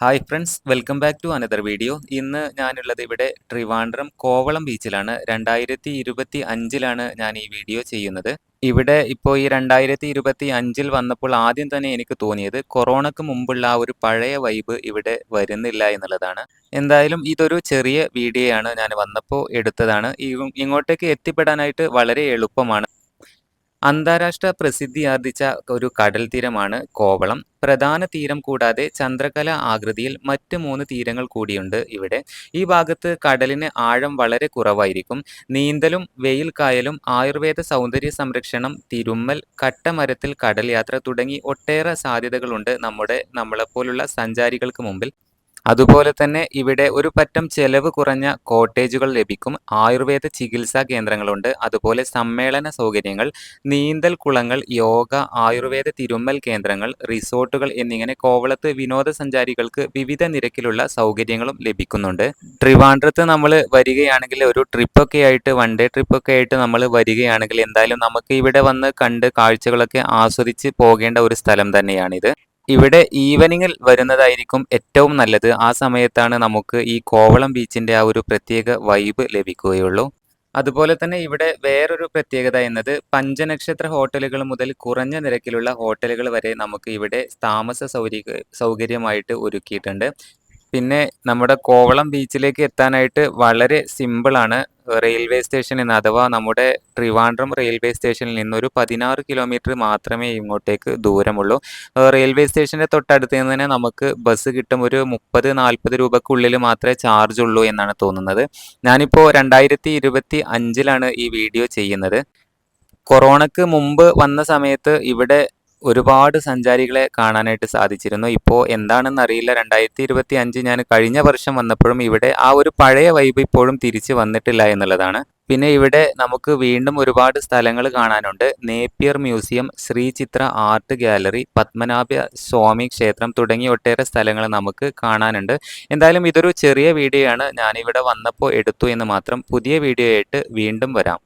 Hi friends welcome back to another video ഇന്ന് ഞാനുള്ളത് ഇവിടെ ട്രിവാൻഡ്രം കോവളം ബീച്ചിലാണ്. രണ്ടായിരത്തി ഇരുപത്തി അഞ്ചിലാണ് ഞാൻ ഈ വീഡിയോ ചെയ്യുന്നത്. ഇവിടെ ഇപ്പോൾ ഈ രണ്ടായിരത്തി ഇരുപത്തി അഞ്ചിൽ വന്നപ്പോൾ ആദ്യം തന്നെ എനിക്ക് തോന്നിയത് കൊറോണക്ക് മുമ്പുള്ള ആ ഒരു പഴയ വൈബ് ഇവിടെ വരുന്നില്ല എന്നുള്ളതാണ്. എന്തായാലും ഇതൊരു ചെറിയ വീഡിയോയാണ് ഞാൻ വന്നപ്പോൾ എടുത്തതാണ്. ഇങ്ങോട്ടേക്ക് എത്തിപ്പെടാനായിട്ട് വളരെ എളുപ്പമാണ്. അന്താരാഷ്ട്ര പ്രസിദ്ധിയാർജിച്ച ഒരു കടൽ തീരമാണ് കോവളം. പ്രധാന തീരം കൂടാതെ ചന്ദ്രകല ആകൃതിയിൽ മറ്റ് മൂന്ന് തീരങ്ങൾ കൂടിയുണ്ട് ഇവിടെ. ഈ ഭാഗത്ത് കടലിന് ആഴം വളരെ കുറവായിരിക്കും. നീന്തലും വെയിൽ കായലും ആയുർവേദ സൗന്ദര്യ സംരക്ഷണം തിരുമ്മൽ കട്ടമരത്തിൽ കടൽ യാത്ര തുടങ്ങി ഒട്ടേറെ സാധ്യതകളുണ്ട് നമ്മുടെ നമ്മളെപ്പോലുള്ള സഞ്ചാരികൾക്ക് മുമ്പിൽ. അതുപോലെ തന്നെ ഇവിടെ ഒരു പറ്റം ചെലവ് കുറഞ്ഞ കോട്ടേജുകൾ ലഭിക്കും. ആയുർവേദ ചികിത്സാ കേന്ദ്രങ്ങളുണ്ട്. അതുപോലെ സമ്മേളന സൗകര്യങ്ങൾ നീന്തൽ കുളങ്ങൾ യോഗ ആയുർവേദ തിരുമ്മൽ കേന്ദ്രങ്ങൾ റിസോർട്ടുകൾ എന്നിങ്ങനെ കോവളത്ത് വിനോദസഞ്ചാരികൾക്ക് വിവിധ നിരക്കിലുള്ള സൗകര്യങ്ങളും ലഭിക്കുന്നുണ്ട്. ട്രിവാൻഡ്രത്ത് നമ്മൾ വരികയാണെങ്കിൽ ഒരു ട്രിപ്പൊക്കെ ആയിട്ട് വൺ ഡേ ട്രിപ്പൊക്കെ ആയിട്ട് നമ്മൾ വരികയാണെങ്കിൽ എന്തായാലും നമുക്ക് ഇവിടെ വന്ന് കണ്ട് കാഴ്ചകളൊക്കെ ആസ്വദിച്ച് പോകേണ്ട ഒരു സ്ഥലം തന്നെയാണിത്. ഇവിടെ ഈവനിങ്ങിൽ വരുന്നതായിരിക്കും ഏറ്റവും നല്ലത്. ആ സമയത്താണ് നമുക്ക് ഈ കോവളം ബീച്ചിന്റെ ആ ഒരു പ്രത്യേക വൈബ് ലഭിക്കുകയുള്ളൂ. അതുപോലെ തന്നെ ഇവിടെ വേറൊരു പ്രത്യേകത എന്നത് പഞ്ചനക്ഷത്ര ഹോട്ടലുകൾ മുതൽ കുറഞ്ഞ നിരക്കിലുള്ള ഹോട്ടലുകൾ വരെ നമുക്ക് ഇവിടെ താമസ സൗകര്യ സൗകര്യമായിട്ട് ഒരുക്കിയിട്ടുണ്ട്. പിന്നെ നമ്മുടെ കോവളം ബീച്ചിലേക്ക് എത്താനായിട്ട് വളരെ സിമ്പിളാണ്. റെയിൽവേ സ്റ്റേഷനിൽ നിന്ന് അഥവാ നമ്മുടെ ട്രിവാൻഡ്രം റെയിൽവേ സ്റ്റേഷനിൽ നിന്ന് ഒരു പതിനാറ് കിലോമീറ്റർ മാത്രമേ ഇങ്ങോട്ടേക്ക് ദൂരമുള്ളൂ. റെയിൽവേ സ്റ്റേഷന്റെ തൊട്ടടുത്ത് നിന്ന് തന്നെ നമുക്ക് ബസ് കിട്ടും ഒരു മുപ്പത് നാൽപ്പത് രൂപക്കുള്ളിൽ മാത്രമേ ചാർജ് ഉള്ളൂ എന്നാണ് തോന്നുന്നത്. ഞാനിപ്പോൾ രണ്ടായിരത്തി ഇരുപത്തി അഞ്ചിലാണ് ഈ വീഡിയോ ചെയ്യുന്നത്. കൊറോണക്ക് മുമ്പ് വന്ന സമയത്ത് ഇവിടെ ഒരുപാട് സഞ്ചാരികളെ കാണാനായിട്ട് സാധിച്ചിരുന്നു. ഇപ്പോൾ എന്താണെന്ന് അറിയില്ല. രണ്ടായിരത്തി ഇരുപത്തി അഞ്ച് ഞാൻ കഴിഞ്ഞ വർഷം വന്നപ്പോഴും ഇവിടെ ആ ഒരു പഴയ വൈബ് ഇപ്പോഴും തിരിച്ചു വന്നിട്ടില്ല എന്നുള്ളതാണ്. പിന്നെ ഇവിടെ നമുക്ക് വീണ്ടും ഒരുപാട് സ്ഥലങ്ങൾ കാണാനുണ്ട്. Napier museum Shri Chitra art gallery Padmanabha Swami ക്ഷേത്രം തുടങ്ങിയ ഒട്ടേറെ സ്ഥലങ്ങൾ നമുക്ക് കാണാനുണ്ട്. എന്തായാലും ഇതൊരു ചെറിയ വീഡിയോ ആണ് ഞാനിവിടെ വന്നപ്പോൾ എടുത്തു എന്ന് മാത്രം പുതിയ വീഡിയോ ആയിട്ട് വീണ്ടും വരാം.